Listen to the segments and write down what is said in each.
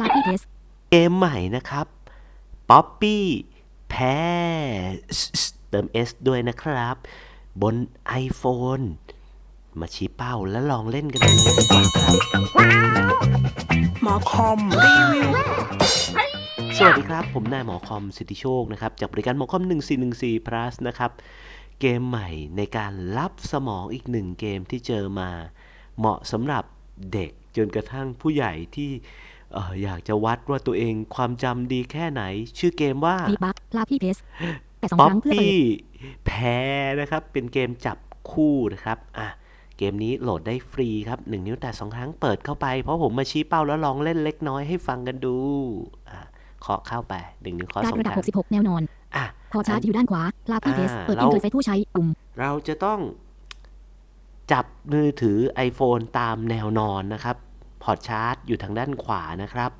ลาพี่เพสเกมใหม่นะครับ Poppy แพ้เติม S ด้วยนะครับ บน iPhone มาชี้เป้าแล้วลองเล่นกันเลยดีกว่าครับหมอคอมรีวิวสวัสดีครับ ผมนายหมอคอมสิทธิโชคนะครับ จากบริการหมอคอม 1414 plus นะครับ เกมใหม่ในการรับสมองอีกหนึ่งเกมที่เจอมา เหมาะสำหรับเด็กจนกระทั่งผู้ใหญ่ที่ เอ่ออยากจะวัดว่าตัวเองความจำดีแค่ไหน ชื่อเกมว่าบีบักลาพี่เพสแต่สองป๊อคปรั้งเพื่อเปิดปี้แพ้นะครับ เป็นเกมจับคู่นะครับอะเกมนี้โหลดได้ฟรีครับหนึ่งนิ้วแต่สองครั้งเปิดเข้าไป เพราะผมมาชี้เป้าแล้วลองเล่นเล็กน้อยให้ฟังกันดูอะเคาะเข้าไปหนึ่งนิ้วเคาะการสองระดับครั้ง66แนวนอนอะพอชาร์จอยู่ด้านขวาลาพี่เพสอ่าเปิดเราอินเทอร์เฟซผู้ใช้ปุ่มเราจะต้องจับมือถือ iPhone ตามแนวนอนนะครับ พอร์ตชาร์จอยู่ทางด้านขวานะครับ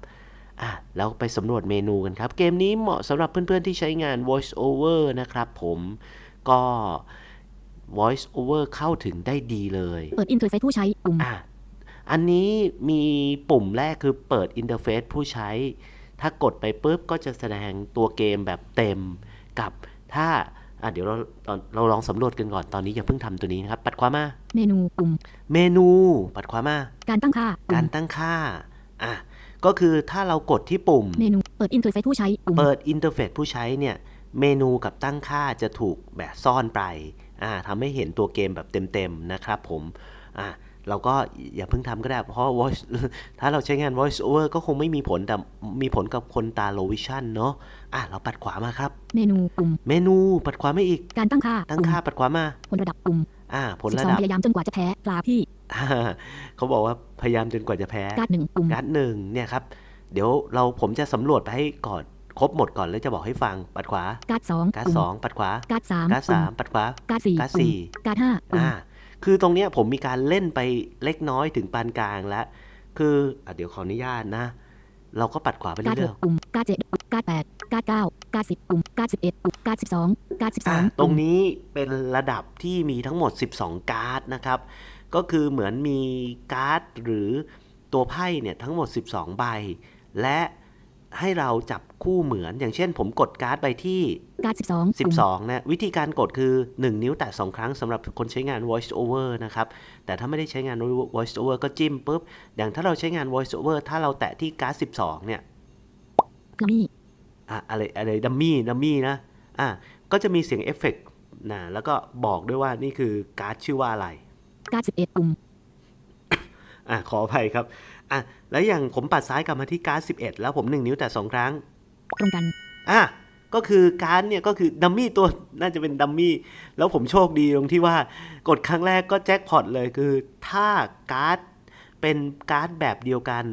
อะแล้วไปสำรวจเมนูกันครับ เกมนี้เหมาะสำหรับเพื่อนๆที่ใช้งาน voice over นะครับผมก็ voice over เข้าถึงได้ดีเลย เปิดอินเทอร์เฟซผู้ใช้ปุ่มอะอันนี้มีปุ่มแรกคือเปิดอินเทอร์เฟซผู้ใช้ ถ้ากดไปปุ๊บก็จะแสดงตัวเกมแบบเต็มกับถ้า อะเดี๋ยวเราเราเราลองสำรวจกันก่อนตอนนี้อย่าเพิ่งทำตัวนี้นะครับ ปัดขวามา เมนูปุ่ม เมนูปัดขวามา การตั้งค่าปุ่การมตั้งค่าอะก็คือถ้าเรากดที่ปุ่ม เมนูเปิดอินเทอร์เฟซผู้ใช้ปุ่มเปิดอินเทอร์เฟซผู้ใช้เนี่ยเมนูกับตั้งค่าจะถูกแบบซ่อนไปอ่าทำให้เห็นตัวเกมแบบเต็มๆนะครับผมอ่า เราก็อย่าเพิ่งทำก็ได้ เพราะ voice ถ้าเราใช้งาน voice over ก็คงไม่มีผล แต่มีผลกับคนตา low vision เนาะอะ เราปัดขวามาครับ เมนูปุ่ม เมนูปัดขวามาอีก การตั้งค่า ตั้งปุ่มค่าปัดขวามา ผลระดับปุ่ม อ่า ผลสิบระสองดับพยายามจนกว่าจะแพ้ลาพี่อ่าเขาบอกว่าพยายามจนกว่าจะแพ้ การ์ดหนึ่งปุ่ม การ์ดหนึ่งเนี่ยครับ เดี๋ยวเราผมจะสำรวจไปให้ก่อนครบหมดก่อนแล้วจะบอกให้ฟังปัดขวา การ์ดสองการ์ดปุ่มสองปัดขวา การ์ดสามการ์ดปุ่สามมปัดขวา การ์ดสี่การ์ดปุ่มสี่การ์ดห้าปุ่มอ่า คือตรงเนี้ยผมมีการเล่นไปเล็กน้อยถึงปานกลางแล้ว คืออะเดี๋ยวขออนุญาตนะ เราก็ปัดขวาไปการ์ดหเรื่อยกปุ่มการ์ดเจ็ดปุ่มการ์ดแปดการ์ดเก้าการ์ดสิบปุ่มการ์ดสิบเอ็ดปุ่มการ์ดสิบสองการ์ดสิบๆสาอะมตรงนี้เป็นระดับที่มีทั้งหมด 12 การ์ดนะครับ ก็คือเหมือนมีการ์ดหรือตัวไพ่เนี่ยทั้งหมด 12 ใบ และ ให้เราจับคู่เหมือนอย่างเช่น ผมกดการ์ดไปที่การ์ดสิบสองปุ่ม12 นะ วิธีการกดคือ 1 นิ้วแตะ2ครั้งสำหรับคนใช้งาน voice over นะครับ แต่ถ้าไม่ได้ใช้งาน voice over ก็จิ้มปุ๊บ อย่างถ้าเราใช้งาน voice over ถ้าเราแตะที่การ์ด12 เนี่ยคลามี่อะอะไรอะไรดัมมี่ดัมมี่นะอะก็จะมีเสียงเอฟเฟกต์นะแล้วก็บอกด้วยว่านี่คือการ์ดชื่อว่าอะไร การ์ดสิบเอ็ดปุ่มอะขออภัยครับ อะแล้วอย่างผมปัดซ้ายกลับมาที่การ์ด11 แล้วผม 1 นิ้วแตะ2ครั้ง ตรงกัน อะก็คือการ์ดเนี่ยก็คือดัมมี่ตัวน่าจะเป็นดัมมี่ แล้วผมโชคดีตรงที่ว่ากดครั้งแรกก็แจ็คพอตเลยคือถ้าการ์ดเป็นการ์ดแบบเดียวกัน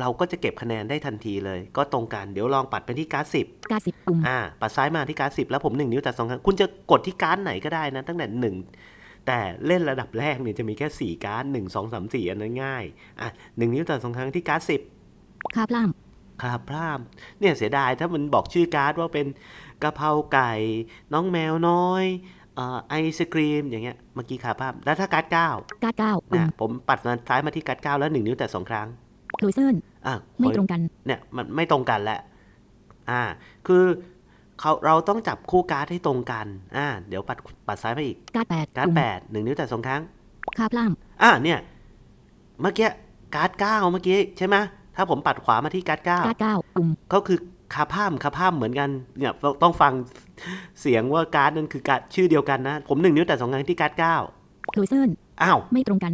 เราก็จะเก็บคะแนนได้ทันทีเลย ก็ตรงกันเดี๋ยวลองปัดไปที่การ์ดสิบการ์ดสิบปุ่มอ่าปัดซ้ายมาที่การ์ดสิบแล้วผมหนึ่งนิ้วแต่สองครั้งคุณจะกดที่การ์ดไหนก็ได้นะตั้งแต่หนึ่ง แต่เล่นระดับแรกเนี่ยจะมีแค่สี่การ์ดหนึ่งสองสามสี่อันนั้นง่าย อะหนึ่งนิ้วแต่สองครั้งที่การ์ดสิบคาพล่ามคาพรามเนี่ยเสียดายถ้ามันบอกชื่อการ์ดว่าเป็นกะเพราไก่ น้องแมวน้อยเอ่อไอศครีมอย่างเงี้ยเมื่อกี้คาพรามแล้วถ้าการ์ดเก้าการ์ดเก้าปุ่มนะผมปัดมาซ้ายมาที่การ์ดเก้าแล้วหนึ่งนิ้วแต่สองครั้งโรยเซิร์นอะไม่ตรงกันเนี่ยมันไม่ตรงกันแหละอ่าคือ เขาเราต้องจับคู่การ์ดให้ตรงกัน อ่า เดี๋ยวปัดปัดซ้ายมาอีก การ์ดแปดการ์ดปุ่มแปดหนึ่งนิ้วแต่สองครั้งคาพล่ามอ่าเนี่ย เมื่อกี้การ์ดเก้าเมื่อกี้ใช่ไหมถ้าผมปัดขวามาที่การ์ดเก้าการ์ดเก้าปุ่มก็คือคาพามคาพามเหมือนกัน เนี่ยต้องต้องฟังเสียงว่าการ์ดนั้นคือการ์ดชื่อเดียวกันนะ ผมหนึ่งนิ้วแต่สองครั้งที่การ์ดเก้าโรยเซิร์นอ้าว ไม่ตรงกัน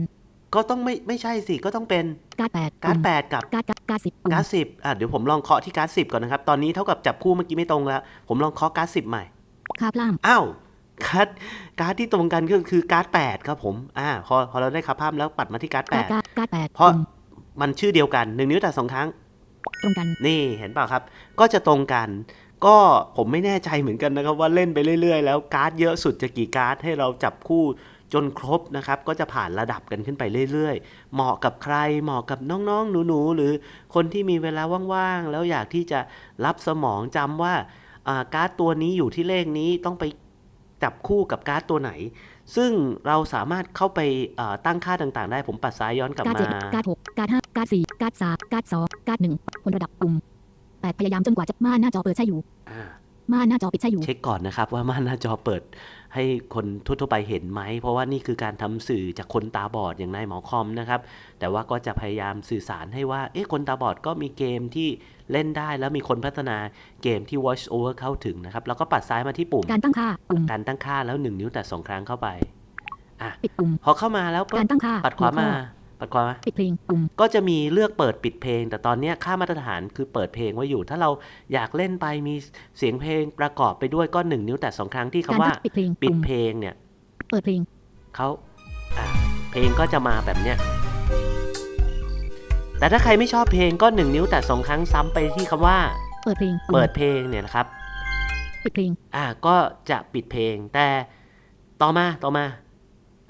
ก็ต้องไม่ไม่ใช่สิก็ต้องเป็นการ์ดแปดการ์ดปุ่มแปดกับการ์ดการ์ดสิบปุ่มการ์ดสิบอะเดี๋ยวผมลองเคาะที่การ์ดสิบก่อนนะครับ ตอนนี้เท่ากับจับคู่เมื่อกี้ไม่ตรงแล้ว ผมลองเคาะการ์ดสิบใหม่คาพล่ามอ้าวการ์ดการ์ดที่ตรงกันก็คือการ์ดแปดครับผมอ่าพอพอเราได้คาพามแล้วปัดมาที่การ์ดแปการ์ดดการ์ดการ์ดแปดเพราะปุ่มมันชื่อเดียวกันหนึ่งนิ้วแต่สองครั้งตรงกันนี่เห็นเปล่าครับ ก็จะตรงกัน ก็ผมไม่แน่ใจเหมือนกันนะครับ ว่าเล่นไปเรื่อยๆ แล้วการ์ดเยอะสุดจะกี่การ์ดให้เราจับคู่ จนครบนะครับก็จะผ่านระดับกันขึ้นไปเรื่อยๆ เหมาะกับใครเหมาะกับน้องๆ หนูๆ หรือคนที่มีเวลาว่างๆ แล้วอยากที่จะรับสมองจำว่าอ่าการ์ดตัวนี้อยู่ที่เลขนี้ต้องไปจับคู่กับการ์ดตัวไหน ซึ่งเราสามารถเข้าไปอ่าตั้งค่าต่างๆ ได้ผมปัดซ้ายย้อนกลับการ์ดมาเจ็ดการ์ดหกการ์ดห้าการ์ดสี่การ์ดสามการ์ดสองการ์ดหนึ่งคนระดับปุ่มแปดพยายามจนกว่าจะม่านหน้าจอเปิดใช่อยู่อ่าม่านหน้าจอปิดใช่อยู่ เช็คก่อนนะครับว่าม่านหน้าจอเปิด ให้คนทั่วๆไปเห็นไหม เพราะว่านี่คือการทำสื่อจากคนตาบอดอย่างนายหมอคอมนะครับ แต่ว่าก็จะพยายามสื่อสารให้ว่า เอ๊ะ คนตาบอดก็มีเกมที่เล่นได้แล้วมีคนพัฒนาเกมที่ Watch Over เข้าถึงนะครับ แล้วก็ปัดซ้ายมาที่ปุ่ม การตั้งค่าปุ่มการตั้งค่าแล้ว 1 นิ้วแต่สองครั้งเข้าไป อะปิดปุ่มพอเข้ามาแล้วปุ๊กาบรตั้งค่าปัดขวามาหัข้อ ปัดขวามาปิดเพลงปุ่มก็จะมีเลือกเปิดปิดเพลง แต่ตอนเนี้ยค่ามาตรฐานคือเปิดเพลงไว้อยู่ ถ้าเราอยากเล่นไปมีเสียงเพลงประกอบไปด้วยก็หนึ่งนิ้วแต่สองครั้งที่คำการว่าตั้งปิดเพลงปิดปุ่มเพลงเนี่ย เปิดเพลงเขาอ่าเพลงก็จะมาแบบเนี้ยแต่ถ้าใครไม่ชอบเพลงก็หนึ่งนิ้วแต่สองครั้งซ้ำไปที่คำว่า เปิดเพลงปุ่มเปิดเพลงเนี่ยนะครับปิดเพลง อ่าก็จะปิดเพลงแต่ต่อมาต่อมา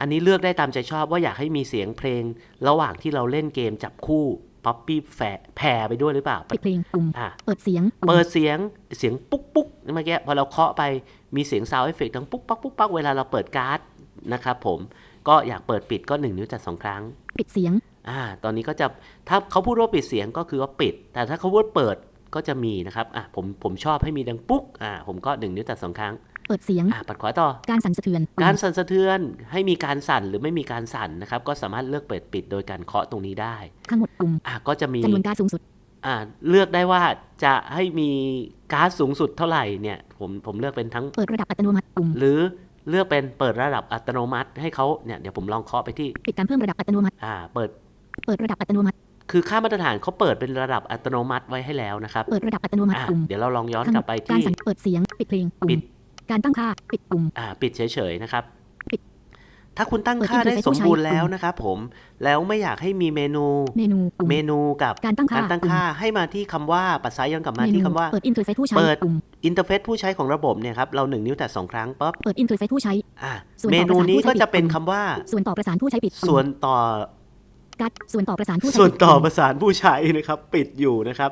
อันนี้เลือกได้ตามใจชอบว่าอยากให้มีเสียงเพลง ระหว่างที่เราเล่นเกมจับคู่ป๊อปปี้แฝแผ่ไปด้วยหรือเปล่าปิดเพลงปุ่มอ่าเปิดเสียงปุ่มเปิดเสียงเสียงปุ๊กปุ๊กเมื่อกี้พอเราเคาะไปมีเสียงซาวเอฟเฟกต์ดังปุ๊กปักปุ๊กปักเวลาเราเปิดการ์ดนะครับผมก็อยากเปิดปิดก็หนึ่งนิ้วจัดสองครั้ง ปิดเสียงอ่าตอนนี้ก็จะถ้าเขาพูดว่าปิดเสียงก็คือว่าปิด แต่ถ้าเขาพูดเปิดก็จะมีนะครับอ่าผมผมชอบให้มีดังปุ๊กอ่าผมก็หนึ่งนิ้วแต่สองครั้ง เปิดเสียงอ่าปัดขวาต่อ การสั่นสะเทือนปุ่มการสั่นสะเทือนให้มีการสั่นหรือไม่มีการสั่นนะครับ ก็สามารถเลือกเปิดปิดโดยการเคาะตรงนี้ได้ทั้งหมดปุ่มอ่าก็จะมีจำนวนการดสูงสุดอ่าเลือกได้ว่าจะให้มีการ์ดสูงสุดเท่าไหร่เนี่ย ผมผมเลือกเป็นทั้งเปิดระดับอัตโนมัติปุ่มหรือเลือกเป็นเปิดระดับอัตโนมัติ ให้เขาเนี่ยเดี๋ยวผมลองเคาะไปที่ปิดการเพิ่มระดับอัตโนมัติอ่าเปิดเปิดระดับอัตโนมัติ คือค่ามาตรฐานเขาเปิดเป็นระดับอัตโนมัติไว้ให้แล้วนะครับ เปิดระดับอัตโนมัติอะปุ่มเดี๋ยวเราลองย้อนทั้งกหมลัดบไปการที่สั่นเปิดเสียงปิดเพลงปุ่ปิมด การตั้งค่าปิดปุ่มอ่าปิดเฉยๆนะครับปิดถ้าคุณตั้งเปิดค่าได้ interface สมบูรณ์ผู้ใช้แล้วนะครับผม แล้วไม่อยากให้มีเมนูเมนูปุ่มเมนูกับการตั้งค่าการตั้งค่าให้มาที่คำว่าปัดซ้ายย้อนกลับมาเมนูที่คำว่าเปิดอินเทอร์เฟซผู้ใช้เปิดปุ่มอินเทอร์เฟซผู้ใช้ของระบบเนี่ยครับเราหนึ่งนิ้วแต่สองครั้งปั๊บเปิดอินเทอร์เฟซผู้ใช้อ่าส่วนเมต่อนูประสานนี้ผู้ใช้ก็จะเป็นปิดคำว่า ส่วนต่อประสานผู้ใช้ปิดปุ่มส่วนต่อการ์ดส่วนต่อประสานผู้ใช้ส่วนปิดต่อปุ่มประสานผู้ใช้นะครับ ปิดอยู่นะครับ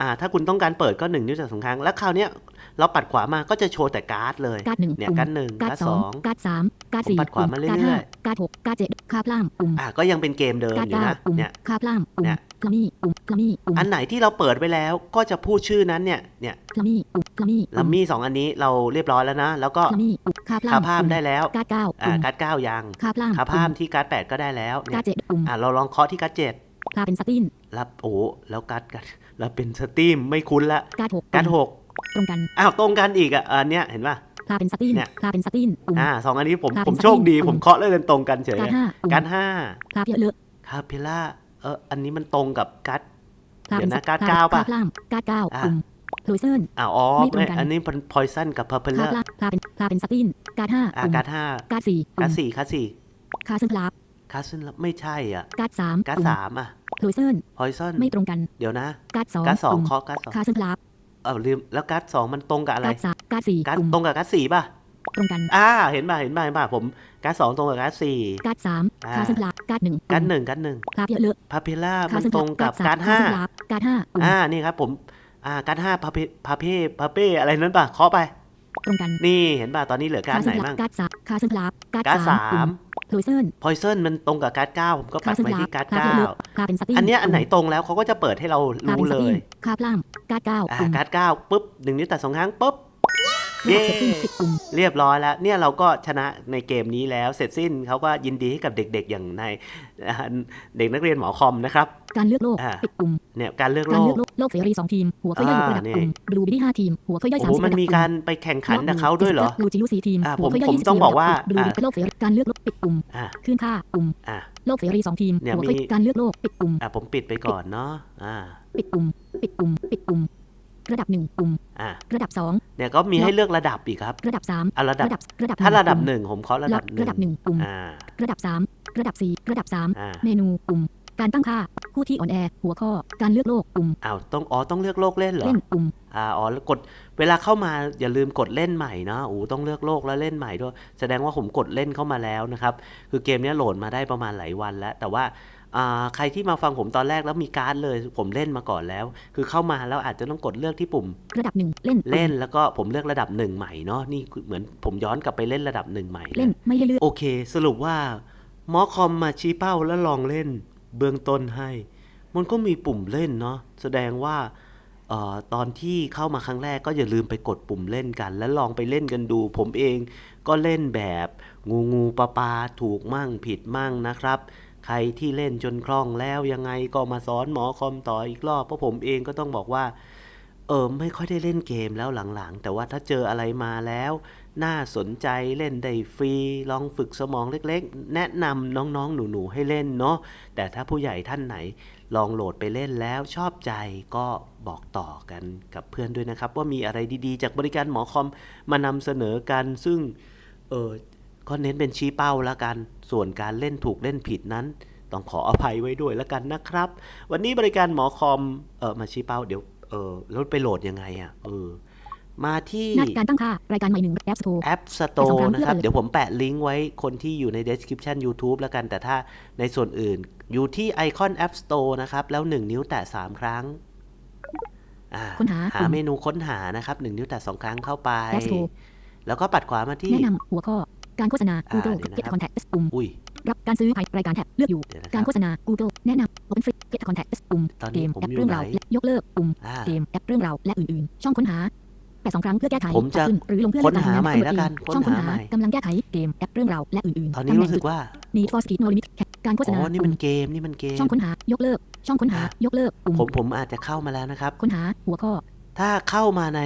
อ่าถ้าคุณต้องการเปิดก็หนึ่งนิ้วแต่สองครั้ง แล้วคราวเนี้ย เราปัดขวามาก็จะโชว์แต่การ์ดเลยการ์ดหนึ่งเนี่ยปุ่มการ์ดหนึ่งการ์การ์ดดสสอองงการ์ดสามการ์ดผมสี่ปัดขวามาเรื่อยๆการ์ดห้าการ์ดหกการ์ดเจ็ดคาบล่างปุ่มอ่าก็ยังเป็นเกมเดิมการ์ดอยู่เก้านะปุ่มเนี่ยคาบล่างปุ่มเนี่ยคลามี่ปุ่มคลามี่ปุ่มอันไหนที่เราเปิดไว้แล้วก็จะพูดชื่อนั้นเนี่ยเนี่ยคลามี่ปุ่มคลามี่ลัมมี่สองอันนี้เราเรียบร้อยแล้วนะ แล้วก็คลามี่ปุ่มคาบล่างคาพามปุ่ได้แล้วการ์ดเก้าอ่าปุ่มการ์ดเก้ายังคาบล่างคาพามที่การ์ดแปดก็ได้แล้วปุ่มเนี่การ์ยดเจ็ดปุ่มอ่าเราลองเคาะที่การ์ดเจ็ดคาเป็นสตินรับโอ้แล้วการ์ดการ์ดเราเป็นสตรีมไม่คุ้นละการ์ดหกการ์ดหก ตรงกัน อ้าวตรงกันอีกอะอันเนี้ยเห็นป่ะคาเป็นสตินเนี่ยคาเป็นสตินปุ่มอ่าสองอันนี้ผมครับผมเป็นโชคดีสตรีมผมเคาะแล้วเดินตรงกันเฉยการ์ดห้าปุ่มการ์ดห้าคาเยอะเลอะคาเพล่าเอออันนี้มันตรงกับการ์ดคาเป็นเดี๋ยวนะสการ์ดคเก้าป่ะคบล่างการ์ดเก้าอ่าปุ่มโรยเซิร์นอ้าวอ๋อไม่ตรงไม่กันอันนี้เป็นพอยซันกับเพอร์เพลคาบล่างคาเป็นคาเป็นสตินการ์ดห้าอ่าปุ่มการ์ดห้าการ์ดสี่การ์ดปุ่มสี่การ์ดสี่คาซึ่งคลาบการ์ดซึ่งไม่ใช่อะการ์ดสามการ์ดปุ่มสามอะโรยเซิร์นพอยซันไม่ตรงกัน เดี๋ยวนะการ์ดสองการ์ดสองปุ่มเคาะการ์ดสองคาซึ่งคลาบ เออลืมแล้วการ์ดสองมันตรงกับอะไรการ์ดสามการ์ดสี่การ์ดปุ่มตรงกับการ์ดสี่ป่ะตรงกันอ่าเห็นป่ะเห็นป่ะเห็นป่ะผมการ์ดสองตรงกับการ์ดสี่การ์ดสามอ่าคาซึ่งคลาบการ์ดหนึ่งการ์ดปุ่มหนึ่งการ์ดหนึ่งคลาบเยอะเลอะพาเพล่าคามันซึ่งตรงกับสมการ์ดห้าคซึ่งคลบการ์ดห้าปุ่มอ่านี่ครับผมอ่าการ์ดห้าพาเพพาเพพาเป้อะไรนั้นป่ะเคาะไป ตรงกันนี่เห็นป่ะตอนนี้เหลือการ์ดคไหนซึ่งคลาบ้างบการ์ดสามคาซึ่งคลาบการ์ดการ์ดสาสาม มโรยเซิร์นพอยซันมันตรงกับการ์ดเก้าผมก็ปัคาดซึ่งไปคลาบที่การ์ดคลาบเก้าเยอะเลอะคาเป็นสตินอันเนี้ยอันไหนตรงแล้วเขาก็จะเปิดให้เราคาเป็รู้นสเลตินยคาบล่างการ์ดเก้าอ่าปุ่มการ์ดเก้าปุ๊บหนึ่งนิ้วแต่สองครั้งปุ๊บระเย้ดับเสร็จสิ้นปิดปุ่มเรียบร้อยแล้ว เนี่ยเราก็ชนะในเกมนี้แล้วเสร็จสิ้นเขาก็ยินดีให้กับเด็กๆอย่างในอ่าเด็กนักเรียนหมอคอมนะครับ การเลือกโลกอ่าปิดปุ่ม เนี่ยการเลือกการโลเลืกอกโลกโลกเสรีสองทีม หัวเคยย่อยหกระดับอ่าปุ่มบลูบิลี่ห้าทีม หัวเคยย่อยโอ้สามโหสิบมันระดับมีปุ่การไปแข่งขันกับเขาด้วยเหรอ ลูจิลูสี่ทีมอ่าหัวเคยย่อยผมยี่สิบต้องบอกว่าบลูอ่าบิลี่โลกเสรีการเลือกโลกปิดปุ่มอ่าขึ้นค่าปุ่มอ่าโลกเสรีสองทีมเนี่ยหัวเคยมี การเลือกโลกปิดปุ่ม อ่าผมปิดไปก่อนเนาะอ่าปิดปุ่ม ปิดปุ่ม ปิดปุ่ม ระดับหนึ่งปุ่ม อ่าระดับสองเนี่ยก็มีให้เลือกระดับอีกครับระดับสามอ่าระดับ ระดับระดับถ้าระดับปุ่มหนึ่งผมเคาะระดับหนึ่งระดับหนึ่งปุ่ม อ่า ระดับสามระดับสี่ระดับสามอ่า เมนูปุ่ม การตั้งค่า ผู้ที่อ่อนแอ หัวข้อ การเลือกโลกปุ่มอ้าวต้องอ๋อต้องเลือกโลกเล่นเหรอเล่นปุ่มอ่าอ๋อแล้วกดเวลาเข้ามาอย่าลืมกดเล่นใหม่เนาะอูต้องเลือกโลกแล้วเล่นใหม่ด้วย แสดงว่าผมกดเล่นเข้ามาแล้วนะครับ คือเกมเนี้ยโหลดมาได้ประมาณหลายวันแล้ว แต่ว่าอ่าใครที่มาฟังผมตอนแรกแล้วมีการ์ดเลย ผมเล่นมาก่อนแล้ว คือเข้ามาแล้วอาจจะต้องกดเลือกที่ปุ่ม ระดับหนึ่งเล่นปุ่มเล่นแล้วก็ผมเลือกระดับหนึ่งใหม่เนาะนี่คือเหมือนผมย้อนกลับไปเล่นระดับหนึ่งใหม่ลยเล่นไม่ให้เลือกโอเค สรุปว่าหมอคอมมาชี้เป้าแล้วลองเล่น เบื้องต้นให้ มันก็มีปุ่มเล่นเนาะแสดงว่าออตอนที่เข้ามาครั้งแรกก็อย่าลืมไปกดปุ่มเล่นกัน แล้วลองไปเล่นกันดู ผมเองก็เล่นแบบงูงูปลาปลาถูกมั่งผิดมั่งนะครับ ใครที่เล่นจนคล่องแล้วยังไงก็มาสอนหมอคอมต่ออีกรอบเพราะผมเองก็ต้องบอกว่าเออไม่ค่อยได้เล่นเกมแล้วหลังๆ แต่ว่าถ้าเจออะไรมาแล้ว น่าสนใจเล่นได้ฟรี ลองฝึกสมองเล็กๆ แนะนำน้องๆ หนูๆ ให้เล่นเนาะแต่ถ้าผู้ใหญ่ท่านไหน ลองโหลดไปเล่นแล้วชอบใจก็บอกต่อกันกับเพื่อนด้วยนะครับ ว่ามีอะไรดีๆ จากบริการหมอคอมมานำเสนอกันซึ่งเออก็เน้นเป็นชี้เป้าละกัน ส่วนการเล่นถูกเล่นผิดนั้น ต้องขออภัยไว้ด้วยละกันนะครับ วันนี้บริการหมอคอมเออมาชี้เป้าเดี๋ยวเออแล้วไปโหลดยังไงอะเออ มาที่หน้าการตั้งค่ารายการใหม่หนึ่งแอปสโตร์แอป Store สองครั้งนะครับเพื่อเปิดเดี๋ยวผมแปะลิงก์ไว้คนที่อยู่ใน description YouTube แล้วกัน แต่ถ้าในส่วนอื่น อยู่ที่ไอคอน App Store นะครับ แล้ว 1 นิ้วแตะ 3 ครั้งอ่าค้นหาหาเมนูค้นหานะครับ 1 นิ้วแตะ 2 ครั้งเข้าไปแอปสโตร์แล้วก็ปัดขวามาที่แนะนำหัวข้อการโฆษณาอ่า Google เดี๋ยวนะ Get ครับ Contact ปุ่มอุ้ยรับการซื้อภายรายการแท็บเลือกอยู่เดี๋ยวนะคการัรบโฆษณา Google แนะนำ Open Free Get Contact ปุ่มตอนเกนี้มผมแอปอยู่เรื่องไหนราวและยกเลิกปุ่มอ่าเกมแอปเรื่องราวและอื่นๆ ช่องค้นหา แปดสองครั้งเพื่อแก้ไขผมจะขึ้นหรือลงเพื่อค้นหาเลือกใหม่กำดแล้วกันเองค้นช่องค้นหาหาใหม่กำลังแก้ไขเกมแอปเรื่องราวและอื่นๆตอนนี้รู้สึกว่า Need for Speed No Limit การโฆษอ๋ณาอนี่ปุ่มัมนเกมนี่มันเกม ช่องค้นหายกเลิก ช่องค้นหายกเลิกปุ่มผมผมอาจจะเข้ามาแล้วนะครับ ค้นหาหัวข้อ ถ้าเข้ามาใน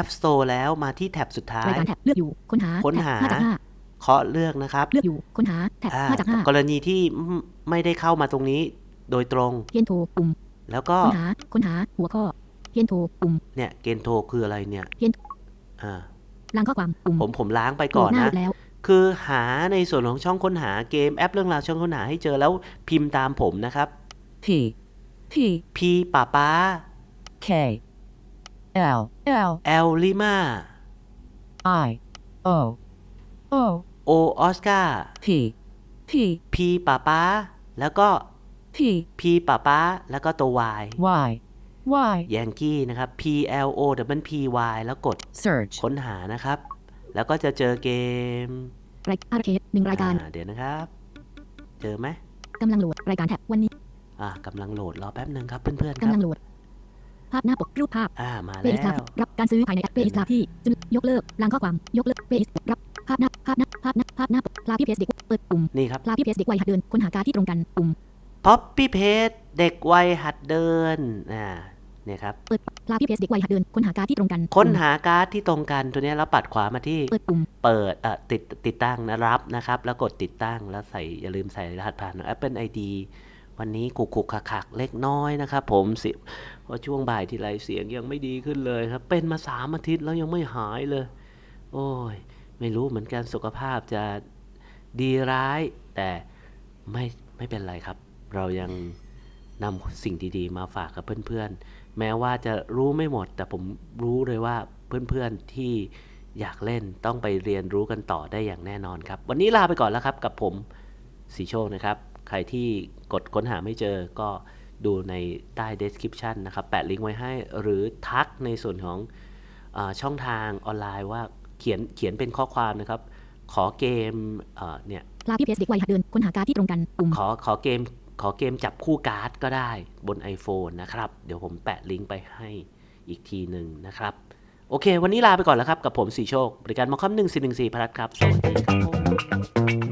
App Store แล้วมาที่แท็บสุดท้ายรายการแท็บเลือกอยู่ค้นหาค้นหาแท็บห้าจากห้าเคาะเลือกนะครับ เลือกอยู่ค้นหาแท็บอ่าห้าจากห้ากรณีที่ไม่ไม่ได้เข้ามาตรงนี้โดยตรงเฮียนโทรปุ่มแล้วก็ค้นหาค้นหาหัวข้อ เฮียนโทรปุ่มเนี่ยเกณฑ์โทรคืออะไรเนี่ยเกณฑ์อ่าล้างข้อความปุ่มผมผมล้างไปโหลก่อดนหน้านะแล้วคือหาในส่วนของช่องค้นหาเกมแอปเรื่องราวช่องค้นหาให้เจอแล้วพิมพ์ตามผมนะครับ P P P ป้าป้า K L L L ลิมา I O O O ออสการ์ P P P ป้าป้า แล้วก็ P P ป้าป้า แล้วก็ตัว Y Y Y แยงกี้นะครับ P L O W P Y แล้วกด Search ค้นหานะครับ แล้วก็จะเจอเกมรายอาร์เคดหนึ่งรายการ อ่เดี๋ยวนะครับ เจอไหมกำลังโหลดรายการแท็บวันนี้อ่ากำลังโหลดรอแป๊บหนึ่งครับเพื่อนๆคกำรับลังโหลด ภาพหน้าปกรูปภาพอ่ามาเปแล้อิสลาว รับการซื้อภายในแอปเปอิสลาที่จึงยกเลิกล้างข้อความยกเลิกเปอิสรับภาพหน้าภาพหน้าภาพหน้าภาพหน้าปกพลาพี่เพจเด็กเปิดปุ่มนี่ครับพลาพี่เพจเด็กวัยหัดเดินค้นหาการที่ตรงกันปุ่มป๊อปปี้ เพจเด็กวัยหัดเดินอ่าเนี่ยครับ เปิดพลาพี่เพจเด็กวัยหัดเดิน ค้นหาการที่ตรงกัน ค้นปุ่มหาการ์ดที่ตรงกันตัวเนี้ยแล้วปัดขวามาที่ เปิดปุ่ม เปิดเอ่อติดติดตั้งนะรับนะครับ แล้วกดติดตั้งแล้วใส่อย่าลืมใส่รหัสผ่าน Apple ID วันนี้กุกกุกขักขักเล็กน้อยนะครับผมเสิเพราะช่วงบ่ายทีไรเสียงยังไม่ดีขึ้นเลยครับ เป็นมาสามอาทิตย์แล้วยังไม่หายเลย โอ้ย ไม่รู้เหมือนกันสุขภาพจะดีร้าย แต่ไม่ไม่เป็นไรครับ เรายัง นำสิ่งดีๆ มาฝากกับเพื่อนๆ แม้ว่าจะรู้ไม่หมด แต่ผมรู้เลยว่าเพื่อนๆที่อยากเล่นต้องไปเรียนรู้กันต่อได้อย่างแน่นอนครับ วันนี้ลาไปก่อนแล้วครับกับผมสีโชคนะครับ ใครที่กดค้นหาไม่เจอก็ดูในใต้ description นะครับ แปะลิงก์ไว้ให้หรือทักในส่วนของอาช่องทางออนไลน์ว่าเขียนเขียนเป็นข้อความนะครับ ขอเกมเอ่อเนี่ยพลาพี่เพจเด็กวัยหัดเดินค้นหาการที่ตรงกันปุ่มขอขอเกม ขอเกมจับคู่การ์ดก็ได้บน iPhone นะครับ เดี๋ยวผมแปะลิงก์ไปให้อีกทีหนึ่งนะครับ โอเค วันนี้ลาไปก่อนแล้วครับ กับผมสีโชค บริการมอคอม1414พรัตน์ครับ สวัสดีครับผม